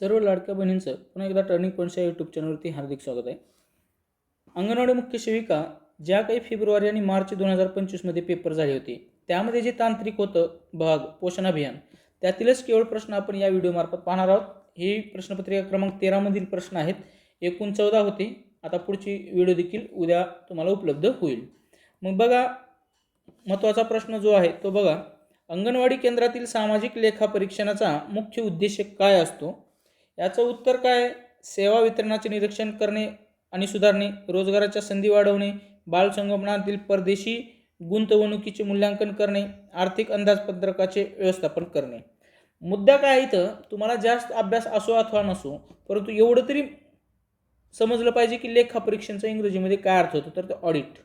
सर्व लाडक्या बहिणींचं पुन्हा एकदा टर्निंग पॉईंटच्या यूट्यूब चॅनलवरती हार्दिक स्वागत आहे. अंगणवाडी मुख्य सेविका ज्या काही फेब्रुवारी आणि मार्च दोन हजार पंचवीसमध्ये पेपर झाले होते त्यामध्ये जे तांत्रिक होतं भाग पोषण अभियान त्यातीलच केवळ प्रश्न आपण या व्हिडिओमार्फत पाहणार आहोत. हे प्रश्नपत्रिका क्रमांक तेरामधील प्रश्न आहेत. एकूण चौदा होते. आता पुढची व्हिडिओ देखील उद्या तुम्हाला उपलब्ध होईल. मग बघा महत्त्वाचा प्रश्न जो आहे तो बघा. अंगणवाडी केंद्रातील सामाजिक लेखापरीक्षणाचा मुख्य उद्देश काय असतो? याचं उत्तर काय? सेवा वितरणाचे निरीक्षण करणे आणि सुधारणे रोजगाराच्या संधी वाढवणे बालसंगोपनातील परदेशी गुंतवणुकीचे मूल्यांकन करणे आर्थिक अंदाजपत्रकाचे व्यवस्थापन करणे. मुद्दा काय इथं? तुम्हाला जास्त अभ्यास असो अथवा नसो परंतु एवढं तरी समजलं पाहिजे की लेखापरीक्षणचा इंग्रजीमध्ये काय अर्थ होतो? तर ते ऑडिट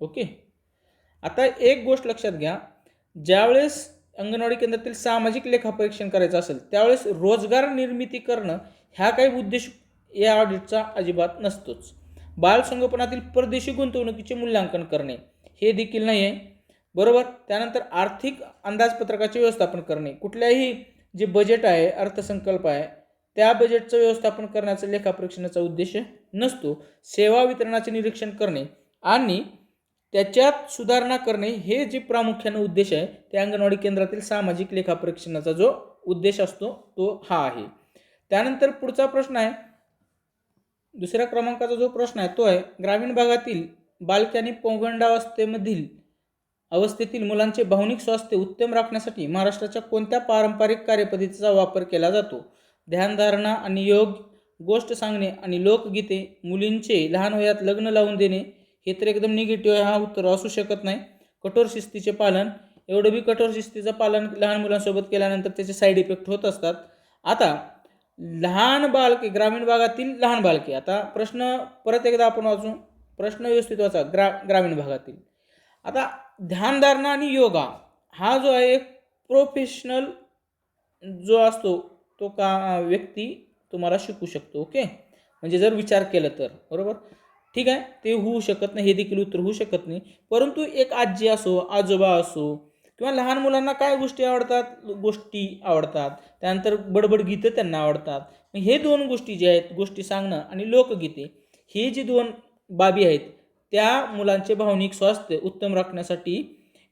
ओके? आता एक गोष्ट लक्षात घ्या. ज्यावेळेस अंगणवाडी केंद्रातील सामाजिक लेखापरीक्षण करायचं असेल त्यावेळेस रोजगार निर्मिती करणं ह्या काही उद्देश या ऑडिटचा अजिबात नसतोच. बालसंगोपनातील परदेशी गुंतवणुकीचे मूल्यांकन करणे हे देखील नाही आहे बरोबर? त्यानंतर आर्थिक अंदाजपत्रकाचे व्यवस्थापन करणे कुठल्याही जे बजेट आहे अर्थसंकल्प आहे त्या बजेटचं व्यवस्थापन करण्याचा लेखापरीक्षणाचा उद्देश नसतो. सेवा वितरणाचे निरीक्षण करणे आणि त्याच्यात सुधारणा करणे हे जे प्रामुख्याने उद्देश आहे ते अंगणवाडी केंद्रातील सामाजिक लेखापरीक्षणाचा जो उद्देश असतो तो हा आहे. त्यानंतर पुढचा प्रश्न आहे. दुसऱ्या क्रमांकाचा जो प्रश्न आहे तो आहे ग्रामीण भागातील बालके आणि पौगंडावस्थेमधील अवस्थेतील मुलांचे भावनिक स्वास्थ्य उत्तम राखण्यासाठी महाराष्ट्राच्या कोणत्या पारंपरिक कार्यपद्धतीचा वापर केला जातो? ध्यानधारणा आणि योग गोष्ट सांगणे आणि लोकगीते मुलींचे लहान वयात लग्न लावून देणे हे तर एकदम निगेटिव्ह आहे हा उत्तर असू शकत नाही. कठोर शिस्तीचे पालन एवढं बी कठोर शिस्तीचं पालन लहान मुलांसोबत केल्यानंतर त्याचे साईड इफेक्ट होत असतात. आता लहान बालके ग्रामीण भागातील लहान बालके आता प्रश्न परत एकदा आपण वाचू. प्रश्न व्यवस्थित वाचा ग्रा ग्रामीण भागातील. आता ध्यानधारणा आणि योगा हा जो आहे एक प्रोफेशनल जो असतो तो का व्यक्ती तुम्हाला शिकू शकतो ओके म्हणजे जर विचार केला तर बरोबर? ठीक आहे? ते होऊ शकत नाही हे देखील उत्तर होऊ शकत नाही. परंतु एक आजी असो आजोबा असो किंवा लहान मुलांना काय गोष्टी आवडतात? गोष्टी आवडतात. त्यानंतर बडबड गीतं त्यांना आवडतात. हे दोन गोष्टी ज्या आहेत गोष्टी सांगणं आणि लोकगीते हे जे दोन बाबी आहेत त्या मुलांचे भावनिक स्वास्थ्य उत्तम राखण्यासाठी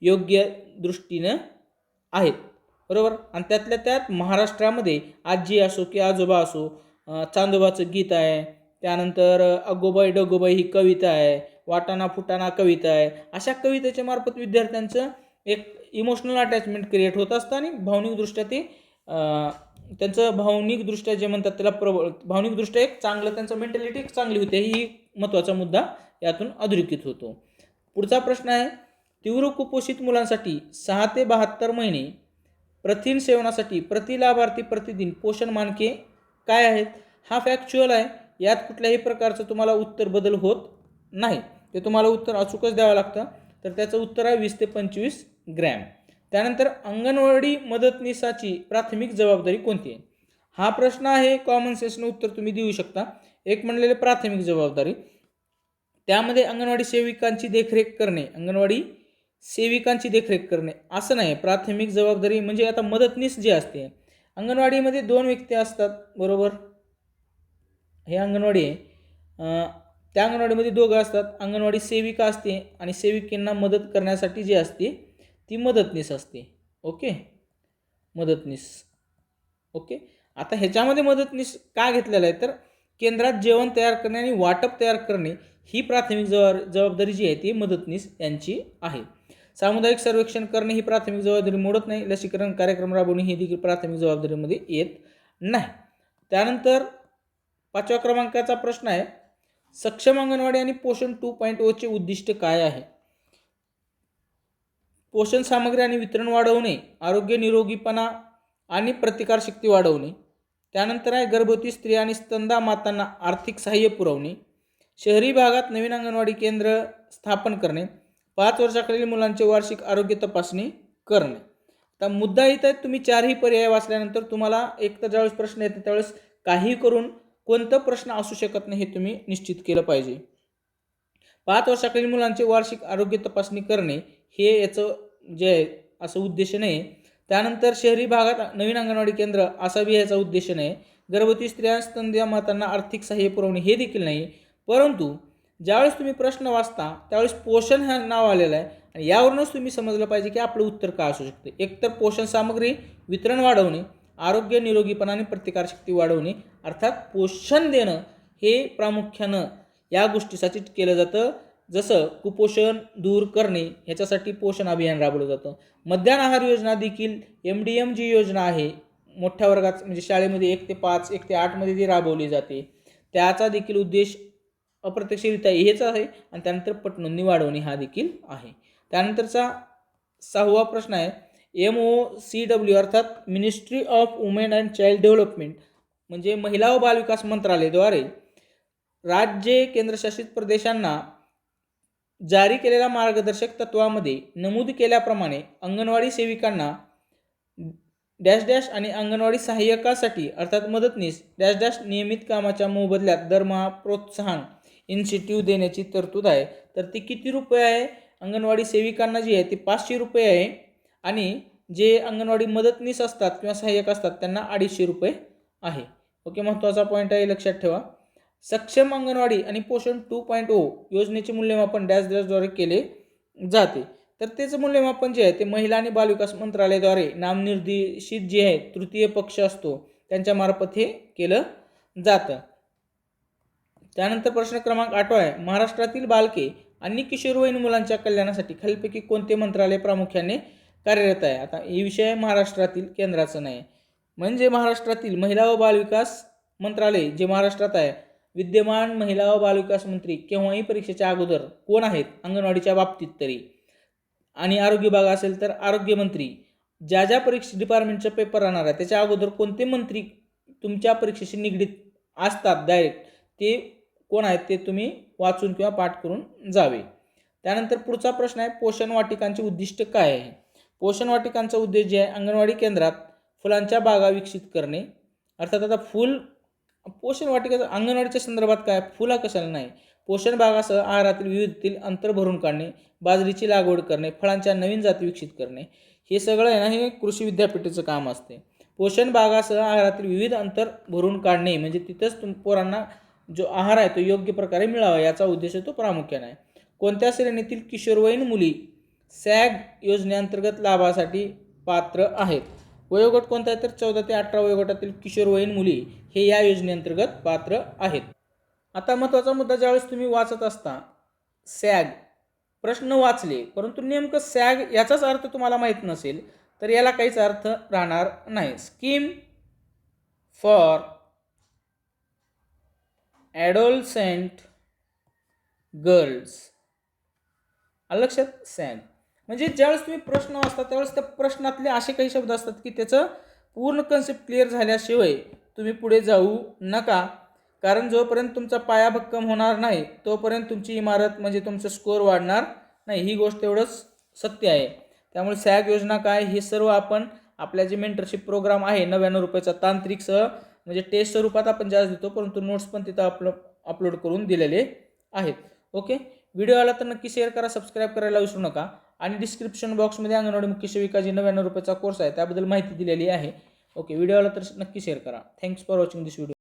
योग्य दृष्टीनं आहेत. बरोबर? आणि त्यातल्या त्यात महाराष्ट्रामध्ये आजी असो की आजोबा असो चांदोबाचं गीत आहे त्यानंतर अगोबाई डगोबाई ही कविता आहे वाटाणा फुटाणा कविता आहे. अशा कवितेच्या मार्फत विद्यार्थ्यांचं एक इमोशनल अटॅचमेंट क्रिएट होत असतं आणि भावनिकदृष्ट्या ते त्यांचं भावनिकदृष्ट्या जे म्हणतात त्याला प्रबळ भावनिकदृष्ट्या एक चांगलं त्यांचं मेंटॅलिटी एक चांगली होते ही महत्त्वाचा मुद्दा यातून अधोरेखित होतो. पुढचा प्रश्न आहे तीव्र कुपोषित मुलांसाठी सहा ते बहात्तर महिने प्रथिन सेवनासाठी प्रति लाभार्थी प्रतिदिन पोषण मानके काय आहेत? हा फॅक्च्युअल आहे. यात कुठल्याही प्रकारचं तुम्हाला उत्तर बदल होत नाही. ते तुम्हाला उत्तर अचूकच द्यावं लागतं. तर त्याचं उत्तर आहे वीस ते पंचवीस ग्रॅम. त्यानंतर अंगणवाडी मदतनीसाची प्राथमिक जबाबदारी कोणती आहे? हा प्रश्न आहे कॉमन सेन्सनं उत्तर तुम्ही देऊ शकता. एक म्हणलेले प्राथमिक जबाबदारी. त्यामध्ये अंगणवाडी सेविकांची देखरेख करणे अंगणवाडी सेविकांची देखरेख करणे असं नाही. प्राथमिक जबाबदारी म्हणजे आता मदतनीस जी असते अंगणवाडीमध्ये दोन व्यक्ती असतात बरोबर? हे अंगणवाडी आहे. त्या अंगणवाडीमध्ये दोघं असतात. अंगणवाडी सेविका असते आणि सेविकेंना मदत करण्यासाठी जी असते ती मदतनीस असते. ओके? मदतनीस. ओके? आता ह्याच्यामध्ये मदतनीस का घेतलेलं आहे? तर केंद्रात जेवण तयार करणे आणि वाटप तयार करणे ही प्राथमिक जबाब जबाबदारी जी आहे ती मदतनीस यांची आहे. सामुदायिक सर्वेक्षण करणे ही प्राथमिक जबाबदारी मोडत नाही. लसीकरण कार्यक्रम राबवणे ही देखील प्राथमिक जबाबदारीमध्ये येत नाही. त्यानंतर पाचव्या क्रमांकाचा प्रश्न आहे सक्षम अंगणवाडी आणि पोषण टू पॉईंट ओचे उद्दिष्ट काय आहे? पोषण सामग्री आणि वितरण वाढवणे आरोग्य निरोगीपणा आणि प्रतिकारशक्ती वाढवणे त्यानंतर आहे गर्भवती स्त्री आणि स्तंदा मातांना आर्थिक सहाय्य पुरवणे शहरी भागात नवीन अंगणवाडी केंद्र स्थापन करणे पाच वर्षाखालील मुलांचे वार्षिक आरोग्य तपासणी करणे. आता मुद्दा इथं तुम्ही चारही पर्याय वाचल्यानंतर तुम्हाला एक तर ज्यावेळेस प्रश्न येते त्यावेळेस काही करून कोणता प्रश्न असू शकत नाही हे तुम्ही निश्चित केलं पाहिजे. पाच वर्षाखालील मुलांचे वार्षिक आरोग्य तपासणी करणे हे याचं जे आहे असं उद्देश नाही त्यानंतर शहरी भागात नवीन अंगणवाडी केंद्र असावी याचा उद्देश नाही गर्भवती स्त्रिया स्तनद्या मातांना आर्थिक सहाय्य पुरवणे हे देखील नाही परंतु ज्यावेळेस तुम्ही प्रश्न वाचता त्यावेळेस पोषण हे नाव आलेलं आहे आणि यावरूनच तुम्ही समजलं पाहिजे की आपलं उत्तर काय असू शकते. एकतर पोषण सामग्री वितरण वाढवणे आरोग्य निरोगीपणा आणि प्रतिकारशक्ती वाढवणे अर्थात पोषण देणं हे प्रामुख्यानं या गोष्टीसाठी केलं जातं. जसं कुपोषण दूर करणे ह्याच्यासाठी पोषण अभियान राबवलं जातं. मध्यान्ह आहार योजना देखील एम डी एम जी योजना आहे. मोठ्या वर्गात म्हणजे शाळेमध्ये एक ते पाच एक ते आठमध्ये ती राबवली जाते. त्याचा देखील उद्देश अप्रत्यक्षरित्या हेच आहे आणि त्यानंतर पटनोंदणी वाढवणे हा देखील आहे. त्यानंतरचा सहावा प्रश्न आहे एम ओ सी डब्ल्यू अर्थात ministry of women and child development म्हणजे महिला व बालविकास मंत्रालयाद्वारे राज्ये केंद्रशासित प्रदेशांना जारी केलेल्या मार्गदर्शक तत्वामध्ये नमूद केल्याप्रमाणे अंगणवाडी सेविकांना डॅश डॅश आणि अंगणवाडी सहाय्यकासाठी अर्थात मदतनीस डॅश डॅश नियमित कामाच्या मोबदल्यात दरमहा प्रोत्साहन इन्स्टिट्यूट देण्याची तरतूद आहे. तर ती किती रुपये आहे? अंगणवाडी सेविकांना जी आहे ती पाचशे रुपये आहे. आणि जे अंगणवाडी मदतनीस असतात किंवा सहाय्यक असतात त्यांना अडीचशे रुपये आहे. ओके महत्त्वाचा पॉईंट आहे लक्षात ठेवा. सक्षम अंगणवाडी आणि पोषण टू पॉईंट ओ योजनेचे मूल्यमापन डॅश डॅशद्वारे केले जाते. तर त्याचं मूल्यमापन जे आहे ते महिला आणि बालविकास मंत्रालयाद्वारे नामनिर्देशित जे आहे तृतीय पक्ष असतो त्यांच्यामार्फत हे केलं जातं. त्यानंतर प्रश्न क्रमांक आठवा आहे महाराष्ट्रातील बालके आणि किशोरवयीन मुलांच्या कल्याणासाठी खालीलपैकी कोणते मंत्रालय प्रामुख्याने कार्यरत आहे. आता हे विषय महाराष्ट्रातील केंद्राचं नाही. म्हणजे महाराष्ट्रातील महिला व बालविकास मंत्रालय जे महाराष्ट्रात आहे विद्यमान महिला व बालविकास मंत्री केव्हाही परीक्षेच्या अगोदर कोण आहेत? अंगणवाडीच्या बाबतीत तरी. आणि आरोग्य विभाग असेल तर आरोग्यमंत्री ज्या ज्या परीक्षे डिपार्टमेंटचा पेपर राहणार आहे त्याच्या अगोदर कोणते मंत्री तुमच्या परीक्षेशी निगडीत असतात डायरेक्ट ते कोण आहेत ते तुम्ही वाचून किंवा पाठ करून जावे. त्यानंतर पुढचा प्रश्न आहे पोषण वाटिकांचे उद्दिष्ट काय आहे? पोषण वाटिकांचा उद्देश जे आहे अंगणवाडी केंद्रात फुलांच्या बागा विकसित करणे. अर्थात आता फुल पोषण वाटिका अंगणवाडीच्या संदर्भात काय? फुला कशाला नाही? पोषण भागासह आहारातील विविधतील अंतर भरून काढणे बाजरीची लागवड करणे फळांच्या नवीन जाती विकसित करणे. हे सगळं आहे ना हे कृषी विद्यापीठाचं काम असते. पोषण भागासह आहारातील विविध अंतर भरून काढणे म्हणजे तिथंच तुम पोरांना जो आहार आहे तो योग्य प्रकारे मिळावा याचा उद्देश तो प्रामुख्याने आहे. कोणत्या श्रेणीतील किशोरवयीन मुली सॅग योजनेअंतर्गत लाभासाठी पात्र आहेत. वयोगट कोणता आहे तर चौदा ते अठरा वयोगटातील किशोरवयीन मुली हे या योजनेअंतर्गत पात्र आहेत. आता महत्त्वाचा मुद्दा ज्यावेळेस तुम्ही वाचत असता सॅग. प्रश्न वाचले परंतु नेमकं सॅग याचाच अर्थ तुम्हाला माहीत नसेल तर याला काहीच अर्थ राहणार नाही. स्कीम फॉर ॲडोलसेंट गर्ल्स लक्षात? सॅग. म्हणजे ज्यावेळेस तुम्ही प्रश्न वाचता त्यावेळेस त्या प्रश्नातले असे काही शब्द असतात की त्याचं पूर्ण कन्सेप्ट क्लिअर झाल्याशिवाय तुम्ही पुढे जाऊ नका. कारण जोपर्यंत तुमचा पाया भक्कम होणार नाही तोपर्यंत तुमची इमारत म्हणजे तुमचं स्कोअर वाढणार नाही. ही गोष्ट एवढंच सत्य आहे. त्यामुळे सॅग योजना काय हे सर्व आपण आपल्या जे मेंटरशिप प्रोग्राम आहे नव्याण्णव रुपयाचा तांत्रिकसह म्हणजे टेस्ट स्वरूपात आपण जास्त देतो परंतु नोट्स पण तिथं अपलो अपलोड करून दिलेले आहेत. ओके? व्हिडिओ आला तर नक्की शेअर करा सबस्क्राईब करायला विसरू नका. आणि डिस्क्रिप्शन बॉक्समध्ये अंगणवाडी मुख्य सेविका जी नव्याण्णव रुपयाचा कोर्स आहे. त्याबद्दल माहिती दिलेली आहे. ओके व्हिडिओला तर नक्की शेअर करा. Thanks for watching this video